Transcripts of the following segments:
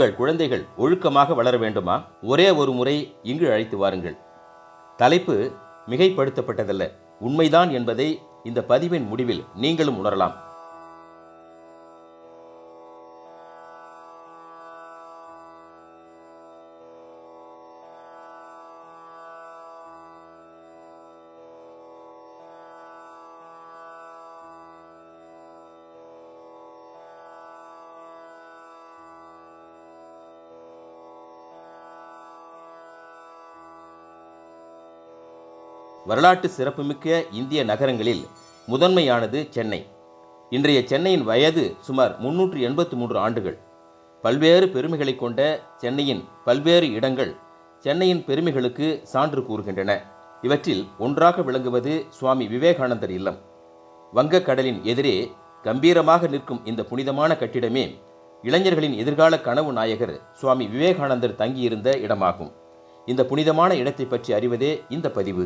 உங்கள் குழந்தைகள் ஒழுக்கமாக வளர வேண்டுமா? ஒரே ஒரு முறை இங்கு அழைத்து வாருங்கள். தலைப்பு மிகைப்படுத்தப்பட்டதல்ல. உண்மைதான் என்பதை இந்த பதிவின் முடிவில் நீங்களும் உணரலாம். வரலாற்று சிறப்புமிக்க இந்திய நகரங்களில் முதன்மையானது சென்னை. இன்றைய சென்னையின் வயது சுமார் முன்னூற்று எண்பத்து மூன்று ஆண்டுகள். பல்வேறு பெருமைகளை கொண்ட சென்னையின் பல்வேறு இடங்கள் சென்னையின் பெருமைகளுக்கு சான்று கூறுகின்றன. இவற்றில் ஒன்றாக விளங்குவது சுவாமி விவேகானந்தர் இல்லம். வங்கக்கடலின் எதிரே கம்பீரமாக நிற்கும் இந்த புனிதமான கட்டிடமே இளைஞர்களின் எதிர்கால கனவு நாயகர் சுவாமி விவேகானந்தர் தங்கியிருந்த இடமாகும். இந்த புனிதமான இடத்தை பற்றி அறிவதே இந்த பதிவு.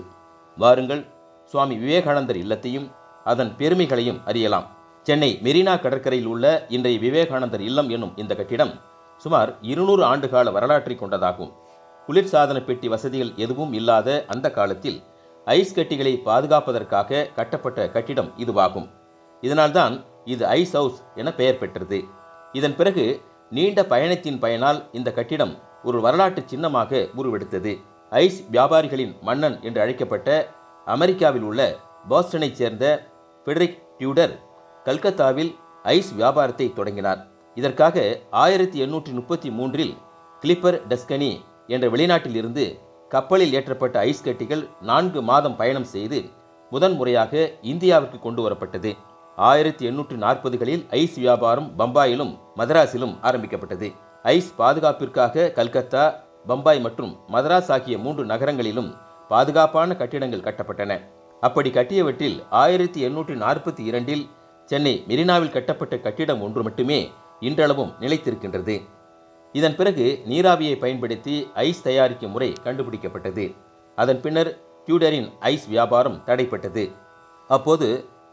வாருங்கள். சுவாமி விவேகானந்தர் இல்லத்தையும் அதன் பெருமைகளையும் அறியலாம். சென்னை மெரினா கடற்கரையில் உள்ள இன்றைய விவேகானந்தர் இல்லம் என்னும் இந்த கட்டிடம் சுமார் இருநூறு ஆண்டுகால வரலாற்றை கொண்டதாகும். குளிர்சாதன பெட்டி வசதிகள் எதுவும் இல்லாத அந்த காலத்தில் ஐஸ் கட்டிகளை பாதுகாப்பதற்காக கட்டப்பட்ட கட்டிடம் இதுவாகும். இதனால்தான் இது ஐஸ் ஹவுஸ் என பெயர் பெற்றது. இதன் பிறகு நீண்ட பயணத்தின் பயனால் இந்த கட்டிடம் ஒரு வரலாற்று சின்னமாக உருவெடுத்தது. ஐஸ் வியாபாரிகளின் மன்னன் என்று அழைக்கப்பட்ட அமெரிக்காவில் உள்ள பாஸ்டனைச் சேர்ந்த ஃபெடரிக் டியூடர் கல்கத்தாவில் ஐஸ் வியாபாரத்தை தொடங்கினார். இதற்காக ஆயிரத்தி எண்ணூற்றி முப்பத்தி மூன்றில் கிளிப்பர் டஸ்கனி என்ற வெளிநாட்டில் இருந்து கப்பலில் ஏற்றப்பட்ட ஐஸ் கட்டிகள் நான்கு மாதம் பயணம் செய்து முதன் முறையாக இந்தியாவிற்கு கொண்டு வரப்பட்டது. ஆயிரத்தி எண்ணூற்றி நாற்பதுகளில் ஐஸ் வியாபாரம் பம்பாயிலும் மதராஸிலும் ஆரம்பிக்கப்பட்டது. ஐஸ் பாதுகாப்பிற்காக கல்கத்தா பம்பாய் மற்றும் மதராஸ் ஆகிய மூன்று நகரங்களிலும் பாதுகாப்பான கட்டிடங்கள் கட்டப்பட்டன. அப்படி கட்டியவற்றில் ஆயிரத்தி எண்ணூற்றி நாற்பத்தி இரண்டில் சென்னை மெரினாவில் கட்டப்பட்ட கட்டிடம் ஒன்று மட்டுமே இன்றளவும் நிலைத்திருக்கின்றது. இதன் பிறகு நீராவியை பயன்படுத்தி ஐஸ் தயாரிக்கும் முறை கண்டுபிடிக்கப்பட்டது. அதன் பின்னர் டியூடரின் ஐஸ் வியாபாரம் தடைப்பட்டது. அப்போது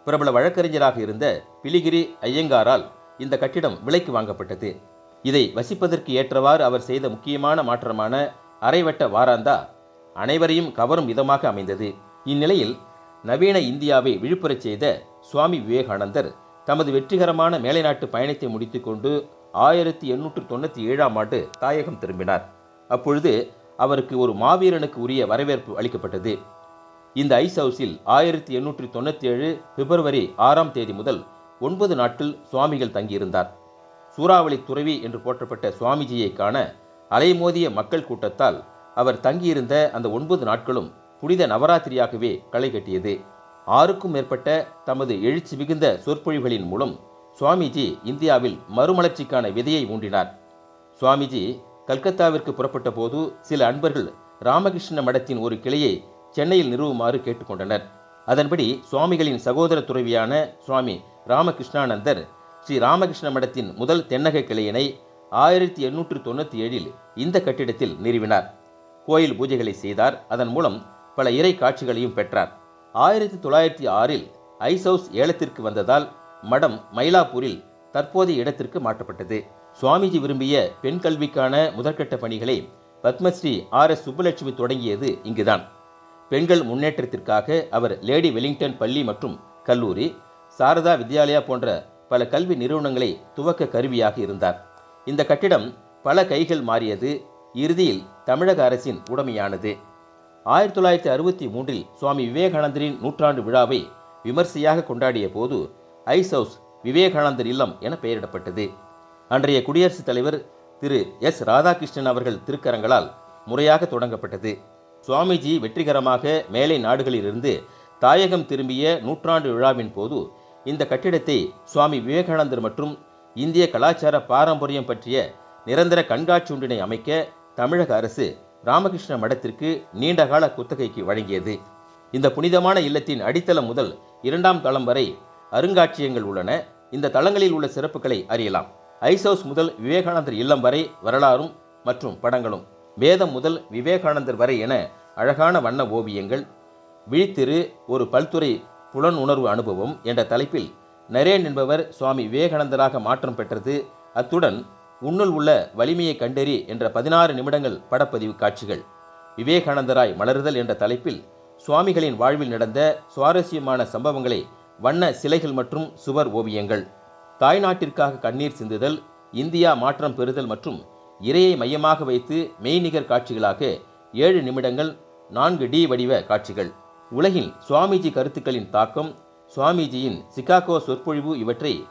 பிரபல வழக்கறிஞராக இருந்த பிலிகிரி ஐயங்காரால் இந்த கட்டிடம் விலைக்கு வாங்கப்பட்டது. இதை வசிப்பதற்கு ஏற்றவாறு அவர் செய்த முக்கியமான மாற்றமான அரைவட்ட வாராந்தா அனைவரையும் கவரும் விதமாக அமைந்தது. இந்நிலையில் நவீன இந்தியாவை விழுப்புரச் செய்த சுவாமி விவேகானந்தர் தமது வெற்றிகரமான மேலைநாட்டு பயணத்தை முடித்துக்கொண்டு ஆயிரத்தி எண்ணூற்று தொண்ணூற்றி ஏழாம் ஆண்டு தாயகம் திரும்பினார். அப்பொழுது அவருக்கு ஒரு மாவீரனுக்கு உரிய வரவேற்பு அளிக்கப்பட்டது. இந்த ஐஸ் ஹவுஸில் ஆயிரத்தி எண்ணூற்றி தொண்ணூற்றி ஏழு பிப்ரவரி ஆறாம் தேதி முதல் ஒன்பது நாட்கள் சுவாமிகள் தங்கியிருந்தார். சூறாவளி துறவி என்று போற்றப்பட்ட சுவாமிஜியை காண அலைமோதிய மக்கள் கூட்டத்தால் அவர் தங்கியிருந்த அந்த ஒன்பது நாட்களும் புனித நவராத்திரியாகவே களை கட்டியது. ஆறுக்கும் மேற்பட்ட தமது எழுச்சி மிகுந்த சொற்பொழிவுகளின் மூலம் சுவாமிஜி இந்தியாவில் மறுமலர்ச்சிக்கான விதையை ஊன்றினார் சுவாமிஜி கல்கத்தாவிற்கு புறப்பட்ட போது சில அன்பர்கள் ராமகிருஷ்ண மடத்தின் ஒரு கிளையை சென்னையில் நிறுவுமாறு கேட்டுக்கொண்டனர். அதன்படி சுவாமிகளின் சகோதர துறவியான சுவாமி ராமகிருஷ்ணானந்தர் ஸ்ரீ ராமகிருஷ்ண மடத்தின் முதல் தென்னக கிளையினை ஆயிரத்தி எண்ணூற்று தொண்ணூற்றி ஏழில் இந்த கட்டிடத்தில் நிறுவினார். கோயில் பூஜைகளை செய்தார். அதன் மூலம் பல இறை காட்சிகளையும் பெற்றார். ஆயிரத்தி தொள்ளாயிரத்தி ஆறில் ஐஸ் ஹவுஸ் ஏலத்திற்கு வந்ததால் மடம் மயிலாப்பூரில் தற்போதைய இடத்திற்கு மாற்றப்பட்டது. சுவாமிஜி விரும்பிய பெண் கல்விக்கான முதற்கட்ட பணிகளை பத்மஸ்ரீ ஆர் எஸ் சுப்புலட்சுமி தொடங்கியது இங்குதான். பெண்கள் முன்னேற்றத்திற்காக அவர் லேடி வெலிங்டன் பள்ளி மற்றும் கல்லூரி சாரதா வித்யாலயா போன்ற பல கல்வி நிறுவனங்களை துவக்க கருவியாக இருந்தார். இந்த கட்டிடம் பல கைகள் மாறியது. இறுதியில் தமிழக அரசின் உடைமையானது. ஆயிரத்தி தொள்ளாயிரத்தி அறுபத்தி மூன்றில் சுவாமி விவேகானந்தரின் நூற்றாண்டு விழாவை விமர்சையாக கொண்டாடிய போது ஐஸ் ஹவுஸ் விவேகானந்தர் இல்லம் என பெயரிடப்பட்டது. அன்றைய குடியரசுத் தலைவர் திரு எஸ். ராதாகிருஷ்ணன் அவர்கள் திருக்கரங்களால் முறையாக தொடங்கப்பட்டது. சுவாமிஜி வெற்றிகரமாக மேலை நாடுகளிலிருந்து தாயகம் திரும்பிய நூற்றாண்டு விழாவின் போது இந்த கட்டிடத்தை சுவாமி விவேகானந்தர் மற்றும் இந்திய கலாச்சார பாரம்பரியம் பற்றிய நிரந்தர கண்காட்சி ஒன்றினை அமைக்க தமிழக அரசு ராமகிருஷ்ண மடத்திற்கு நீண்டகால குத்தகைக்கு வழங்கியது. இந்த புனிதமான இல்லத்தின் அடித்தளம் முதல் இரண்டாம் தளம் வரை அருங்காட்சியகங்கள் உள்ளன. இந்த தளங்களில் உள்ள சிறப்புகளை அறியலாம். ஐஸ் ஹவுஸ் முதல் விவேகானந்தர் இல்லம் வரை வரலாறும் மற்றும் படங்களும் வேதம் முதல் விவேகானந்தர் வரை என அழகான வண்ண ஓவியங்கள் விழித்திரு ஒரு பல்துறை புலன் உணர்வு அனுபவம் என்ற தலைப்பில் நரேன் என்பவர் சுவாமி விவேகானந்தராக மாற்றம் பெற்றது. அத்துடன் உன்னுள் உள்ள வலிமையை கண்டறி என்ற பதினாறு நிமிடங்கள் படப்பதிவு காட்சிகள். விவேகானந்தராய் மலருதல் என்ற தலைப்பில் சுவாமிகளின் வாழ்வில் நடந்த சுவாரஸ்யமான சம்பவங்களை வண்ண சிலைகள் மற்றும் சுவர் ஓவியங்கள். தாய்நாட்டிற்காக கண்ணீர் சிந்துதல் இந்தியா மாற்றம் பெறுதல் மற்றும் இறையை மையமாக வைத்து மெய்நிகர் காட்சிகளாக ஏழு நிமிடங்கள் நான்கு டி வடிவ காட்சிகள். உலகில் சுவாமிஜி கருத்துக்களின் தாக்கம் சுவாமிஜியின் சிகாகோ சொற்பொழிவு இவற்றை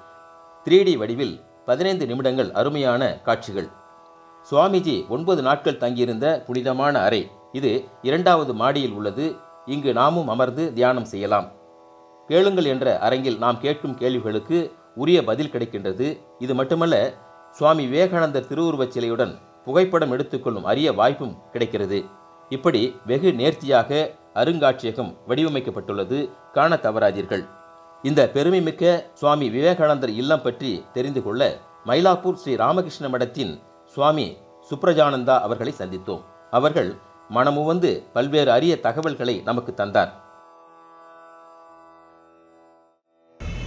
த்ரீ டி வடிவில் பதினைந்து நிமிடங்கள் அருமையான காட்சிகள். சுவாமிஜி ஒன்பது நாட்கள் தங்கியிருந்த புனிதமான அறை. இது இரண்டாவது மாடியில் உள்ளது. இங்கு நாமும் அமர்ந்து தியானம் செய்யலாம். கேளுங்கள் என்ற அரங்கில் நாம் கேட்கும் கேள்விகளுக்கு உரிய பதில் கிடைக்கின்றது. இது மட்டுமல்ல சுவாமி விவேகானந்தர் திருவுருவச் சிலையுடன் புகைப்படம் எடுத்துக்கொள்ளும் அரிய வாய்ப்பும் கிடைக்கிறது. இப்படி வெகு நேர்த்தியாக அருங்காட்சியகம் வடிவமைக்கப்பட்டுள்ளது. காண தவறாதீர்கள். இந்த பெருமைமிக்க சுவாமி விவேகானந்தர் இல்லம் பற்றி தெரிந்து கொள்ள மயிலாப்பூர் ஸ்ரீ ராமகிருஷ்ண மடத்தின் சுவாமி சுப்ரஜானந்தா அவர்களை சந்தித்தோம். அவர்கள் மனமுவந்து பல்வேறு அரிய தகவல்களை நமக்கு தந்தார்.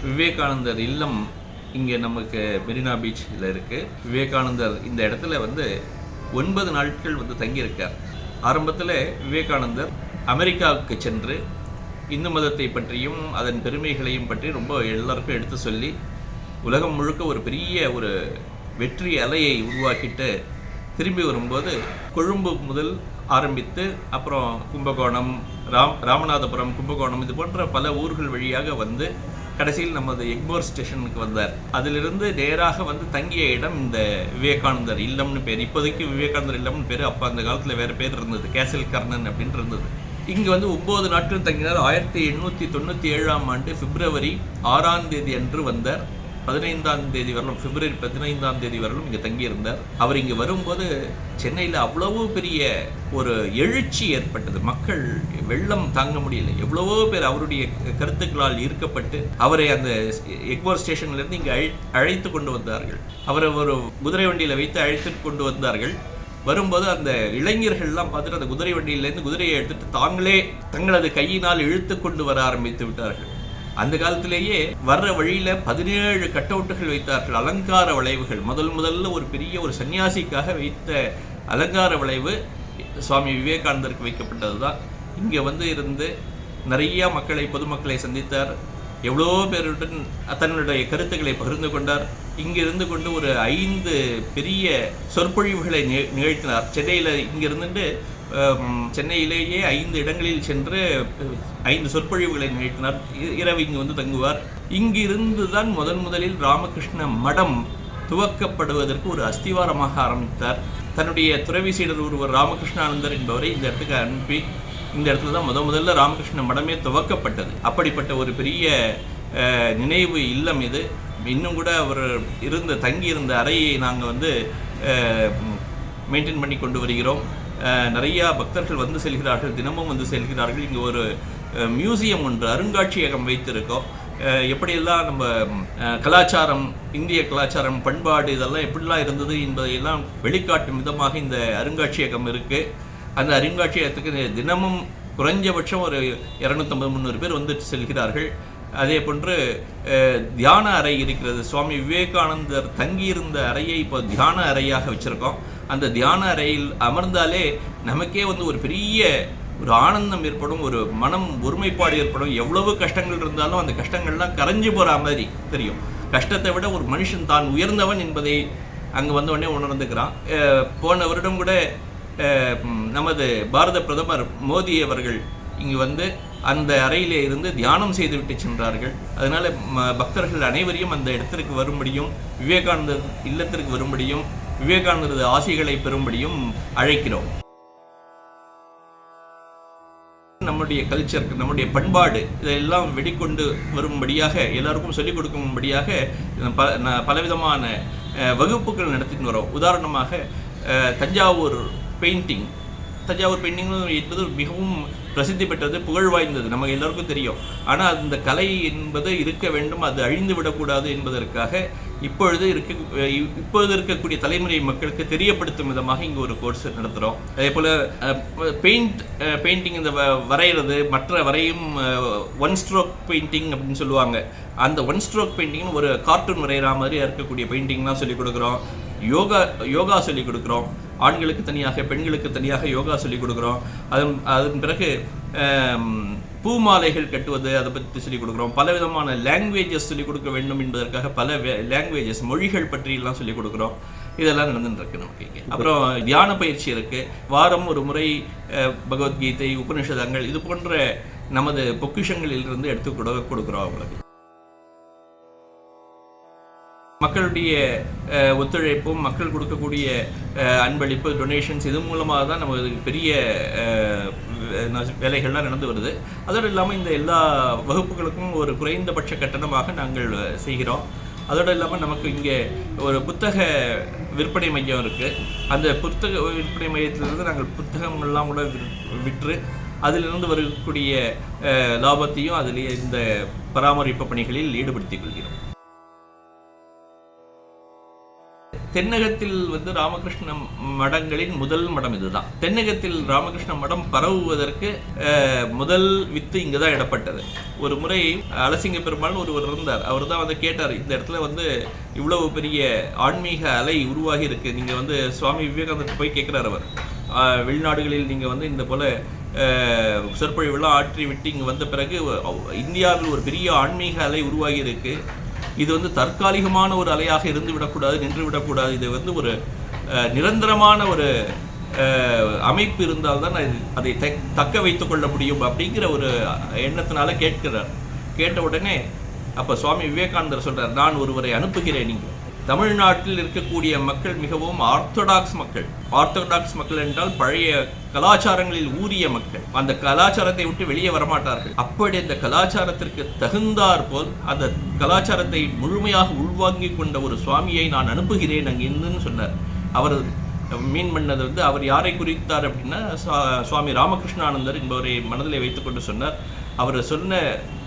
விவேகானந்தர் இல்லம் இங்கே நமக்கு மெரினா பீச்சில் இருக்குது விவேகானந்தர் இந்த இடத்துல வந்து ஒன்பது நாட்கள் வந்து தங்கியிருக்கார். ஆரம்பத்தில் விவேகானந்தர் அமெரிக்காவுக்கு சென்று இந்து மதத்தை பற்றியும் அதன் பெருமைகளையும் பற்றி ரொம்ப எல்லாருக்கும் எடுத்து சொல்லி உலகம் முழுக்க ஒரு பெரிய ஒரு வெற்றி அலையை உருவாக்கிட்டு திரும்பி வரும்போது கொழும்பு முதல் ஆரம்பித்து அப்புறம் கும்பகோணம் ராம் ராமநாதபுரம் கும்பகோணம் இது போன்ற பல ஊர்கள் வழியாக வந்து கடைசியில் நமது எக்மோர் ஸ்டேஷனுக்கு வந்தார். அதிலிருந்து நேராக வந்து தங்கிய இடம் இந்த விவேகானந்தர் இல்லம்னு பேர். இப்போதைக்கு விவேகானந்தர் இல்லம்னு பேர். அப்போ அந்த காலத்தில் வேறு பேர் இருந்தது. கேசல் கர்ணன் அப்படின்னு இருந்தது. இங்கே வந்து ஒம்பது நாட்கள் தங்கினார். ஆயிரத்தி எண்ணூற்றி தொண்ணூற்றி ஏழாம் ஆண்டு பிப்ரவரி ஆறாம் தேதி அன்று வந்தார். பதினைந்தாம் தேதி வரலும் பிப்ரவரி பதினைந்தாம் தேதி வரலும் இங்கே தங்கியிருந்தார். அவர் இங்கே வரும்போது சென்னையில் அவ்வளவு பெரிய ஒரு எழுச்சி ஏற்பட்டது. மக்கள் வெள்ளம் தாங்க முடியல. எவ்வளவோ பேர் அவருடைய கருத்துக்களால் ஈர்க்கப்பட்டு அவரை அந்த எக்வோர் ஸ்டேஷன்லேருந்து இங்கே அழை அழைத்து கொண்டு வந்தார்கள். அவரை ஒரு குதிரை வண்டியில் வைத்து அழைத்து கொண்டு வந்தார்கள். வரும்போது அந்த இளைஞர்கள்லாம் பார்த்துட்டு அந்த குதிரை வண்டியிலேருந்து குதிரையை எடுத்துட்டு தாங்களே தங்களது கையினால் இழுத்து கொண்டு வர ஆரம்பித்து விட்டார்கள். அந்த காலத்திலேயே வர்ற வழியில பதினேழு கட்டவுட்டுகள் வைத்தார்கள். அலங்கார வளைவுகள். முதல் முதல்ல ஒரு பெரிய ஒரு சன்னியாசிக்காக வைத்த அலங்கார வளைவு சுவாமி விவேகானந்தருக்கு வைக்கப்பட்டது தான் இங்கே வந்து இருந்து நிறைய மக்களை பொதுமக்களை சந்தித்தார். எவ்வளோ பேருடன் தன்னுடைய கருத்துக்களை பகிர்ந்து கொண்டார். இங்கே இருந்து கொண்டு ஒரு ஐந்து பெரிய சொற்பொழிவுகளை நிகழ்த்தினார். சென்னையில் இங்கிருந்துட்டு சென்னையிலேயே ஐந்து இடங்களில் சென்று ஐந்து சொற்பொழிவுகளை நிகழ்த்தினார். இரவு இங்கு வந்து தங்குவார். இங்கிருந்து தான் முதன் முதலில் ராமகிருஷ்ண மடம் துவக்கப்படுவதற்கு ஒரு அஸ்திவாரமாக ஆரம்பித்தார். தன்னுடைய துறவி சீடர் ஒருவர் ராமகிருஷ்ணானந்தர் என்பவரை இந்த இடத்துக்கு அனுப்பி இந்த இடத்துல தான் முத முதல்ல ராமகிருஷ்ண மடமே துவக்கப்பட்டது. அப்படிப்பட்ட ஒரு பெரிய நினைவு இல்லம் இது. இன்னும் கூட அவர் இருந்த தங்கி இருந்த அறையை நாங்கள் வந்து மெயின்டைன் பண்ணி கொண்டு வருகிறோம். நிறையா பக்தர்கள் வந்து செல்கிறார்கள் தினமும் வந்து செல்கிறார்கள். இங்கே ஒரு மியூசியம் ஒன்று அருங்காட்சியகம் வைத்திருக்கோம். எப்படியெல்லாம் நம்ம கலாச்சாரம் இந்திய கலாச்சாரம் பண்பாடு இதெல்லாம் எப்படிலாம் இருந்தது என்பதையெல்லாம் வெளிக்காட்டும் விதமாக இந்த அருங்காட்சியகம் இருக்குது அந்த அருங்காட்சியகத்துக்கு தினமும் குறைஞ்சபட்சம் ஒரு இரநூத்தம்பது முந்நூறு பேர் வந்துட்டு செல்கிறார்கள். அதே போன்று தியான அறை இருக்கிறது. சுவாமி விவேகானந்தர் தங்கியிருந்த அறையை இப்போ தியான அறையாக வச்சுருக்கோம். அந்த தியான அறையில் அமர்ந்தாலே நமக்கே வந்து ஒரு பெரிய ஒரு ஆனந்தம் ஏற்படும் ஒரு மனம் ஒருமைப்பாடு ஏற்படும். எவ்வளவு கஷ்டங்கள் இருந்தாலும் அந்த கஷ்டங்கள்லாம் கரைஞ்சு போகிற மாதிரி தெரியும். கஷ்டத்தை விட ஒரு மனுஷன் தான் உயர்ந்தவன் என்பதை அங்கே வந்தவொடனே உணர்ந்துக்கிறான். போன வருடம் கூட நமது பாரத பிரதமர் மோடி அவர்கள் இங்கே வந்து அந்த அறையிலே இருந்து தியானம் செய்துவிட்டு சென்றார்கள். அதனால பக்தர்கள் அனைவரையும் அந்த இடத்திற்கு வரும்படியும் விவேகானந்தர் இல்லத்திற்கு வரும்படியும் விவேகானந்தரது ஆசைகளை பெறும்படியும் அழைக்கிறோம். நம்முடைய கல்ச்சர் நம்முடைய பண்பாடு இதெல்லாம் வெளிக்கொண்டு வரும்படியாக எல்லாருக்கும் சொல்லிக் கொடுக்கும்படியாக ப ந- பலவிதமான வகுப்புகள் நடத்திட்டு வரோம். உதாரணமாக தஞ்சாவூர் பெயிண்டிங் தஞ்சாவூர் பெயிண்டிங் என்பது மிகவும் பிரசித்தி பெற்றது புகழ் வாய்ந்தது நமக்கு எல்லாருக்கும் தெரியும். ஆனால் அந்த கலை என்பது இருக்க வேண்டும் அது அழிந்து விடக்கூடாது என்பதற்காக இப்பொழுது இருக்க இப்பொழுது இருக்கக்கூடிய தலைமுறை மக்களுக்கு தெரியப்படுத்தும் விதமாக இங்கே ஒரு கோர்ஸ் நடத்துகிறோம் அதே போல் பெயிண்ட் பெயிண்டிங் இந்த வ- வரைகிறது மற்ற வரையும் ஒன் ஸ்ட்ரோக் பெயிண்டிங் அப்படின்னு சொல்லுவாங்க. அந்த ஒன் ஸ்ட்ரோக் பெயிண்டிங்னு ஒரு கார்ட்டூன் வரைகிற மாதிரி இருக்கக்கூடிய பெயிண்டிங்லாம் சொல்லிக் கொடுக்குறோம். யோகா யோகா சொல்லிக் கொடுக்குறோம். ஆண்களுக்கு தனியாக பெண்களுக்கு தனியாக யோகா சொல்லிக் கொடுக்குறோம். அதன் அதன் பிறகு பூ பூமாலைகள் கட்டுவது அதை பற்றி சொல்லிக் கொடுக்குறோம். பல விதமான லாங்குவேஜஸ் சொல்லிக் கொடுக்க வேண்டும் என்பதற்காக பல லாங்குவேஜஸ் மொழிகள் பற்றியெல்லாம் சொல்லிக் கொடுக்குறோம். இதெல்லாம் நடந்துட்டுருக்கு நமக்கு இங்கே. அப்புறம் தியான பயிற்சி இருக்குது வாரம் ஒரு முறை பகவத்கீதை உபனிஷதங்கள் இது போன்ற நமது பொக்கிஷங்களிலிருந்து எடுத்து கொடு கொடுக்குறோம் அவங்களுக்கு. மக்களுடைய ஒத்துழைப்பும் மக்கள் கொடுக்கக்கூடிய அன்பளிப்பு டொனேஷன்ஸ் இது மூலமாக தான் நமக்கு பெரிய வேலைகள்லாம் நடந்து வருது. அதோடு இல்லாமல் இந்த எல்லா வகுப்புகளுக்கும் ஒரு குறைந்தபட்ச கட்டணமாக நாங்கள் செய்கிறோம். அதோடு இல்லாமல் நமக்கு இங்கே ஒரு புத்தக விற்பனை மையம் இருக்குது அந்த புத்தக விற்பனை மையத்திலிருந்து நாங்கள் புத்தகங்கள்லாம் கூட விற்- விற்று அதிலிருந்து வரக்கூடிய லாபத்தையும் அதில் இந்த பராமரிப்பு பணிகளில் ஈடுபடுத்திக் கொள்கிறோம். தென்னகத்தில் வந்து ராமகிருஷ்ண மடங்களின் முதல் மடம் இதுதான். தென்னகத்தில் ராமகிருஷ்ண மடம் பரவுவதற்கு முதல் வித்து இங்கே தான் இடப்பட்டது. ஒரு முறை அலசிங்க பெருமாள் ஒருவர் இருந்தார். அவர் தான் வந்து கேட்டார் இந்த இடத்துல வந்து இவ்வளவு பெரிய ஆன்மீக அலை உருவாகி இருக்கு. நீங்கள் வந்து சுவாமி விவேகானந்தர் போய் கேட்குறார் அவர். வெளிநாடுகளில் நீங்கள் வந்து இந்த போல சொற்பொழிவுலாம் ஆற்றி விட்டு இங்கே வந்த பிறகு இந்தியாவில் ஒரு பெரிய ஆன்மீக அலை உருவாகி இருக்குது இது வந்து தற்காலிகமான ஒரு அலையாக இருந்து விடக்கூடாது நின்று விடக்கூடாது. இது வந்து ஒரு நிரந்தரமான ஒரு அமைப்பு இருந்தால் தான் அதை தக்க வைத்து கொள்ள முடியும் அப்படிங்கிற ஒரு எண்ணத்தினால கேட்கிறார். கேட்ட உடனே அப்போ சுவாமி விவேகானந்தர் சொல்கிறார் நான் ஒருவரை அனுப்புகிறேன் நீங்கள் தமிழ்நாட்டில் இருக்கக்கூடிய மக்கள் மிகவும் ஆர்த்தடாக்ஸ் மக்கள். ஆர்த்தடாக்ஸ் மக்கள் என்றால் பழைய கலாச்சாரங்களில் ஊறிய மக்கள். அந்த கலாச்சாரத்தை விட்டு வெளியே வரமாட்டார்கள். அப்படி அந்த கலாச்சாரத்திற்கு தகுந்தார் போல் அந்த கலாச்சாரத்தை முழுமையாக உள்வாங்கிக் கொண்ட ஒரு சுவாமியை நான் அனுப்புகிறேன் அங்கிருந்துன்னு சொன்னார். அவர் மீன் பண்ணது வந்து அவர் யாரை குறித்தார் அப்படின்னா சுவாமி ராமகிருஷ்ணானந்தர் என்பவரை மனதிலே வைத்துக்கொண்டு சொன்னார். அவர் சொன்ன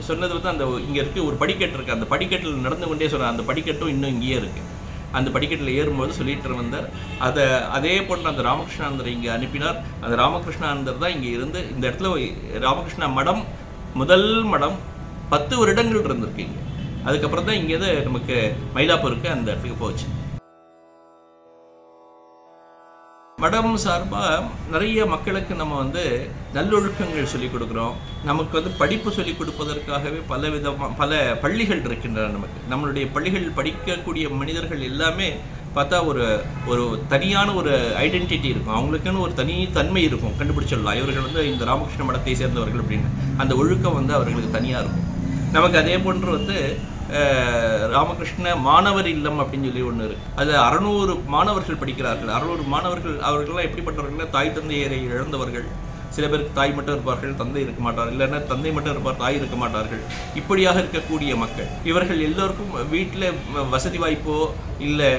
சொன்னது வந்து அந்த இங்கே இருக்க ஒரு படிக்கட்டு இருக்குது அந்த படிக்கட்டில் நடந்து கொண்டே சொன்னார் அந்த படிக்கட்டும் இன்னும் இங்கேயே இருக்குது அந்த படிக்கட்டில் ஏறும்போது சொல்லிட்டு வந்தார். அதை அதே போன்று அந்த ராமகிருஷ்ணாந்தர் இங்கே அனுப்பினார். அந்த ராமகிருஷ்ணாந்தர் தான் இங்கே இருந்து இந்த இடத்துல ராமகிருஷ்ணா மடம் முதல் மடம் பத்து வருடங்கள் இருந்திருக்கு இங்கே. அதுக்கப்புறம் தான் இங்கேருந்து நமக்கு மயிலாப்பூருக்கு அந்த இடத்துக்கு போச்சு. மடம் சார்பாக நிறைய மக்களுக்கு நம்ம வந்து நல்லொழுக்கங்கள் சொல்லிக் கொடுக்குறோம். நமக்கு வந்து படிப்பு சொல்லிக் கொடுப்பதற்காகவே பல விதமாக பல பள்ளிகள் இருக்கின்றன நமக்கு. நம்மளுடைய பள்ளிகள் படிக்கக்கூடிய மனிதர்கள் எல்லாமே பார்த்தா ஒரு ஒரு தனியான ஒரு ஐடென்டிட்டி இருக்கும். அவங்களுக்குன்னு ஒரு தனி தன்மை இருக்கும். கண்டுபிடிச்சிடலாம். இவர்கள் வந்து இந்த ராமகிருஷ்ண மடத்தை சேர்ந்தவர்கள் அப்படின்னு. அந்த ஒழுக்கம் வந்து அவர்களுக்கு தனியாக இருக்கும். நமக்கு அதே போன்று வந்து ராமகிருஷ்ண மாணவர் இல்லம் அப்படின்னு சொல்லி ஒன்று இருக்கு. அது அறநூறு மாணவர்கள் படிக்கிறார்கள். அறநூறு மாணவர்கள் அவர்கள்லாம் எப்படிப்பட்டவர்கள்னா தாய் தந்தையரை இழந்தவர்கள். சில பேருக்கு தாய் மட்டும் இருப்பார்கள் தந்தை இருக்க மாட்டார் இல்லைன்னா தந்தை மட்டும் இருப்பார் தாய் இருக்க மாட்டார்கள். இப்படியாக இருக்கக்கூடிய மக்கள் இவர்கள் எல்லோருக்கும் வீட்டில் வசதி வாய்ப்போ இல்லை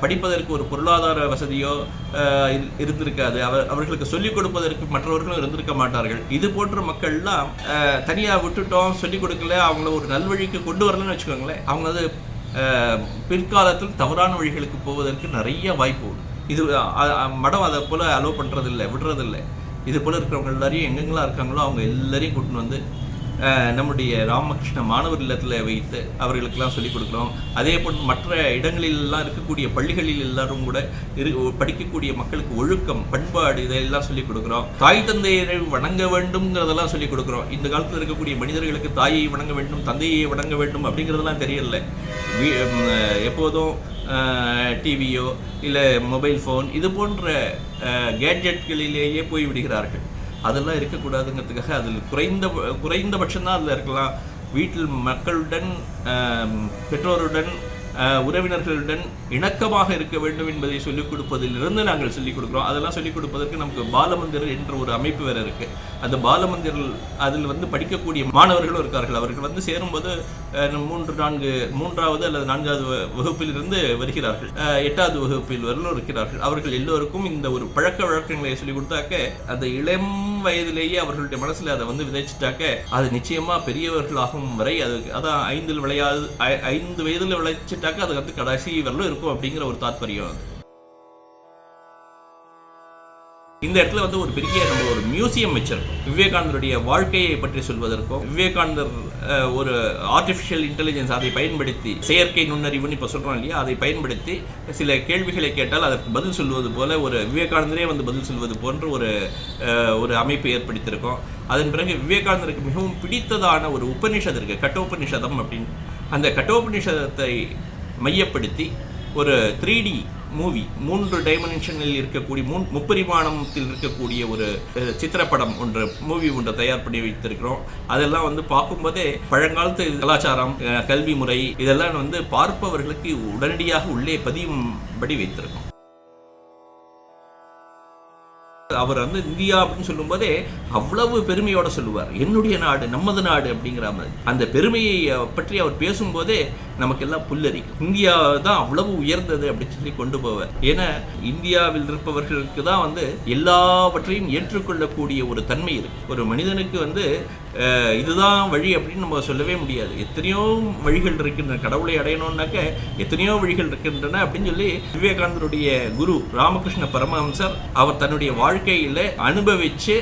படிப்பதற்கு ஒரு பொருளாதார வசதியோ இருந்திருக்காது. அவர் அவர்களுக்கு சொல்லிக் கொடுப்பதற்கு மற்றவர்களும் இருந்திருக்க மாட்டார்கள். இது போன்ற மக்கள்லாம் தனியாக விட்டுட்டோம் சொல்லிக் கொடுக்கல அவங்கள ஒரு நல்வழிக்கு கொண்டு வரலன்னு வச்சுக்கோங்களேன் அவங்க வந்து பிற்காலத்தில் தவறான வழிகளுக்கு போவதற்கு நிறைய வாய்ப்பு உண்டு. இது மடம் அதை போல அலோவ் பண்ணுறதில்லை விடுறதில்லை. இது போல இருக்கிறவங்க எல்லாரையும் எங்கெங்கெல்லாம் இருக்காங்களோ அவங்க எல்லாரையும் கூட்டின்னு வந்து நம்முடைய ராமகிருஷ்ண மாணவர் இல்லத்தில் வைத்து அவர்களுக்கெல்லாம் சொல்லிக் கொடுக்குறோம். அதே போல் மற்ற இடங்களிலெல்லாம் இருக்கக்கூடிய பள்ளிகளில் எல்லாரும் கூட இரு படிக்கக்கூடிய மக்களுக்கு ஒழுக்கம் பண்பாடு இதையெல்லாம் சொல்லிக் கொடுக்குறோம். தாய் தந்தையரை வணங்க வேண்டும்ங்கிறதெல்லாம் சொல்லிக் கொடுக்குறோம். இந்த காலத்தில் இருக்கக்கூடிய மனிதர்களுக்கு தாயை வணங்க வேண்டும் தந்தையை வணங்க வேண்டும் அப்படிங்கிறதெல்லாம் தெரியல. எப்போதும் டிவியோ இல்லை மொபைல் ஃபோன் இது போன்ற கேட்ஜெட்களிலேயே போய் விடுகிறார்கள். அதெல்லாம் இருக்கக்கூடாதுங்கிறதுக்காக அதில் குறைந்த குறைந்தபட்சம் தான் அதில் இருக்கலாம். வீட்டில் மக்களுடன் பெற்றோருடன் உறவினர்களுடன் இணக்கமாக இருக்க வேண்டும் என்பதை சொல்லிக் கொடுப்பதிலிருந்து நாங்கள் சொல்லிக் கொடுக்குறோம். அதெல்லாம் சொல்லிக் கொடுப்பதற்கு நமக்கு பாலமந்திர் என்ற ஒரு அமைப்பு வேறு இருக்கு. அந்த பாலமந்திர் அதில் வந்து படிக்கக்கூடிய மாணவர்களும் இருக்கார்கள். அவர்கள் வந்து சேரும்போது மூன்று நான்கு மூன்றாவது அல்லது நான்காவது வகுப்பிலிருந்து வருகிறார்கள். எட்டாவது வகுப்பில் வரலும் இருக்கிறார்கள். அவர்கள் எல்லோருக்கும் இந்த ஒரு பழக்க வழக்கங்களை சொல்லிக் கொடுத்தாக்க அந்த இளம் வயதிலேயே அவர்களுடைய மனசுல அதை வந்து விதைச்சிட்டாக்க அது நிச்சயமா பெரியவர்களாகும் வரை அது அதான் ஐந்தில் விளையாது ஐ- ஐந்து விளைச்சிட்டு விளைச்சிட்டாக்க அது வந்து கடைசி வரலும் இருக்கும் அப்படிங்கிற ஒரு தாத்பரியம் அது. இந்த இடத்துல வந்து ஒரு பெரிய நம்ம ஒரு மியூசியம் வச்சிருக்கோம். விவேகானந்தருடைய வாழ்க்கையை பற்றி சொல்வதற்கும் விவேகானந்தர் ஒரு ஆர்டிஃபிஷியல் இன்டெலிஜென்ஸ் அதை பயன்படுத்தி செயற்கை நுண்ணறிவுன்னு இப்போ சொல்கிறோம் இல்லையா? அதை பயன்படுத்தி சில கேள்விகளை கேட்டால் அதற்கு பதில் சொல்வது போல ஒரு விவேகானந்தரே வந்து பதில் சொல்வது போன்ற ஒரு ஒரு அமைப்பு ஏற்படுத்தியிருக்கோம். அதன் பிறகு விவேகானந்தருக்கு மிகவும் பிடித்ததான ஒரு உபநிஷதம் இருக்குது கட்டோபநிஷதம் அப்படின்னு. அந்த கட்டோபநிஷதத்தை மையப்படுத்தி ஒரு த்ரீ டி மூவி மூன்று டைமென்ஷனில் இருக்கக்கூடிய மூன் முப்பரிமாணத்தில் இருக்கக்கூடிய ஒரு சித்திரப்படம் ஒன்று மூவி ஒன்று தயார் பண்ணி வைத்திருக்கிறோம். அதெல்லாம் வந்து பார்க்கும்போதே பழங்காலத்து கலாச்சாரம் கல்வி முறை இதெல்லாம் வந்து பார்ப்பவர்களுக்கு உடனடியாக உள்ளே பதியும்படி வைத்திருக்கோம். அவர் வந்து இந்தியா அப்படின்னு சொல்லும்போதே அவ்வளவு பெருமையோட சொல்லுவார். என்னுடைய நாடு நமது நாடு அப்படிங்கிற மாதிரி. அந்த பெருமையை பற்றி அவர் பேசும்போதே நமக்கெல்லாம் புல்லரிக்கும். இந்தியா தான் அவ்வளவு உயர்ந்தது அப்படின்னு சொல்லி கொண்டு போவார். ஏன்னா இந்தியாவில் இருப்பவர்களுக்கு தான் வந்து எல்லாவற்றையும் ஏற்றுக்கொள்ளக்கூடிய ஒரு தன்மை இருக்கு. ஒரு மனிதனுக்கு வந்து இதுதான் வழி அப்படின்னு நம்ம சொல்லவே முடியாது. எத்தனையோ வழிகள் இருக்கின்றன. கடவுளை அடையணும்னாக்க எத்தனையோ வழிகள் இருக்கின்றன அப்படின்னு சொல்லி விவேகானந்தருடைய குரு ராமகிருஷ்ண பரமஹம்சர் அவர் தன்னுடைய வாழ்க்கையில் அனுபவிச்சு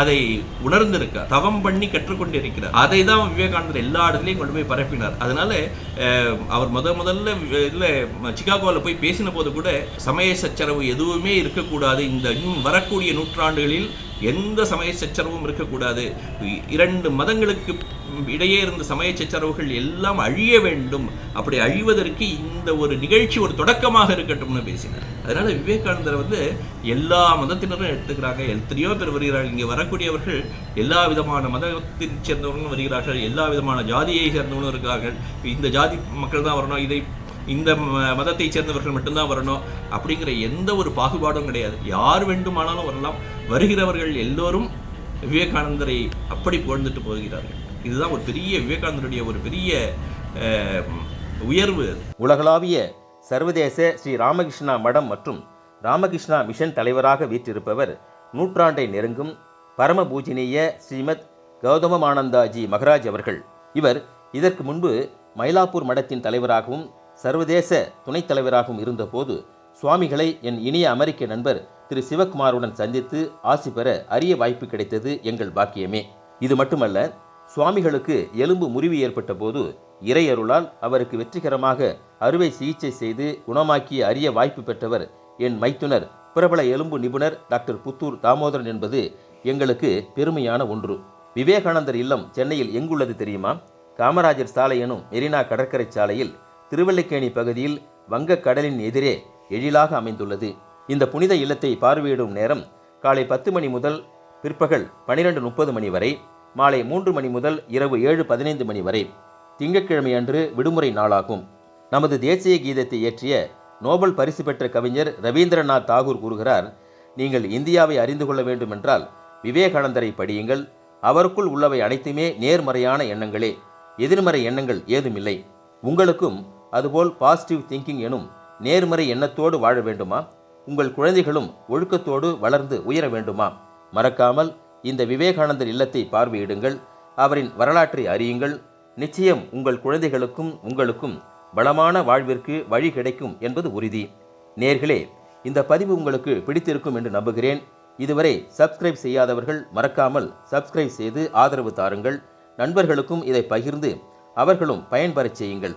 அதை உணர்ந்திருக்கார் தவம் பண்ணி கற்றுக்கொண்டிருக்கிறார். அதை தான் விவேகானந்தர் எல்லா இடத்துலையும் கொண்டு போய் பரப்பினார். அதனால அவர் முத முதல்ல இல்லை சிகாகோவில் போய் பேசின போது கூட சமய சச்சரவு எதுவுமே இருக்கக்கூடாது. இந்த இன்னும் வரக்கூடிய நூற்றாண்டுகளில் எந்த சமய சச்சரவும் இருக்கக்கூடாது. இரண்டு மதங்களுக்கு இடையே இருந்த சமய சச்சரவுகள் எல்லாம் அழிய வேண்டும். அப்படி அழிவதற்கு இந்த ஒரு நிகழ்ச்சி ஒரு தொடக்கமாக இருக்கட்டும்னு பேசினார். அதனால விவேகானந்தர் வந்து எல்லா மதத்தினரும் எடுத்துக்கிறாங்க. எத்தனையோ பேர் வருகிறார்கள். இங்கே வரக்கூடியவர்கள் எல்லா விதமான மதத்தை சேர்ந்தவர்களும் வருகிறார்கள். எல்லா விதமான ஜாதியை சேர்ந்தவங்களும் இருக்கிறார்கள் இந்த ஜாதி மக்கள் தான் வரணும். இதை இந்த மதத்தைச் சேர்ந்தவர்கள் மட்டும்தான் வரணும் அப்படிங்கிற எந்த ஒரு பாகுபாடும் கிடையாது. யார் வேண்டுமானாலும் வரலாம். வருகிறவர்கள் எல்லோரும் விவேகானந்தரை அப்படி புகழ்ந்துட்டு போகிறார்கள். இதுதான் ஒரு பெரிய விவேகானந்தருடைய ஒரு பெரிய உயர்வு. உலகளாவிய சர்வதேச ஸ்ரீ ராமகிருஷ்ணா மடம் மற்றும் ராமகிருஷ்ணா மிஷன் தலைவராக வீற்றிருப்பவர் நூற்றாண்டை நெருங்கும் பரம பூஜனீய ஸ்ரீமத் கௌதமமானந்தாஜி மகராஜ் அவர்கள். இவர் இதற்கு முன்பு மயிலாப்பூர் மடத்தின் தலைவராகவும் சர்வதேச துணைத் தலைவராகவும் இருந்தபோது சுவாமிகளை என் இனிய அமெரிக்க நண்பர் திரு சிவகுமாருடன் சந்தித்து ஆசி பெற அரிய வாய்ப்பு கிடைத்தது எங்கள் பாக்கியமே. இது மட்டுமல்ல சுவாமிகளுக்கு எலும்பு முறிவு ஏற்பட்ட போது இறையருளால் அவருக்கு வெற்றிகரமாக அறுவை சிகிச்சை செய்து குணமாக்கிய அரிய வாய்ப்பு பெற்றவர் என் மைத்துனர் பிரபல எலும்பு நிபுணர் டாக்டர் புத்தூர் தாமோதரன் என்பது எங்களுக்கு பெருமையான ஒன்று. விவேகானந்தர் இல்லம் சென்னையில் எங்குள்ளது தெரியுமா? காமராஜர் சாலை எனும் மெரினா கடற்கரை சாலையில் திருவல்லிக்கேணி பகுதியில் வங்கக் கடலின் எதிரே எழிலாக அமைந்துள்ளது. இந்த புனித இல்லத்தை பார்வையிடும் நேரம் காலை பத்து மணி முதல் பிற்பகல் பனிரெண்டு முப்பது மணி வரை மாலை மூன்று மணி முதல் இரவு ஏழு பதினைந்து மணி வரை திங்கட்கிழமை அன்று விடுமுறை நாளாகும். நமது தேசிய கீதத்தை இயற்றிய நோபல் பரிசு பெற்ற கவிஞர் ரவீந்திரநாத் தாகூர் கூறுகிறார் நீங்கள் இந்தியாவை அறிந்து கொள்ள வேண்டுமென்றால் விவேகானந்தரை படியுங்கள். அவருக்குள் உள்ளவை அனைத்துமே நேர்மறையான எண்ணங்களே. எதிர்மறை எண்ணங்கள் ஏதுமில்லை. உங்களுக்கும் அதுபோல் பாசிட்டிவ் திங்கிங் எனும் நேர்மறை எண்ணத்தோடு வாழ வேண்டுமா? உங்கள் குழந்தைகளும் ஒழுக்கத்தோடு வளர்ந்து உயர வேண்டுமா? மறக்காமல் இந்த விவேகானந்தர் இல்லத்தை பார்வையிடுங்கள். அவரின் வரலாற்றை அறியுங்கள். நிச்சயம் உங்கள் குழந்தைகளுக்கும் உங்களுக்கும் வளமான வாழ்விற்கு வழி கிடைக்கும் என்பது உறுதி. நேர்களே இந்த பதிவு உங்களுக்கு பிடித்திருக்கும் என்று நம்புகிறேன். இதுவரை சப்ஸ்கிரைப் செய்யாதவர்கள் மறக்காமல் சப்ஸ்கிரைப் செய்து ஆதரவு தாருங்கள். நண்பர்களுக்கும் இதை பகிர்ந்து அவர்களும் பயன்பெறச் செய்யுங்கள்.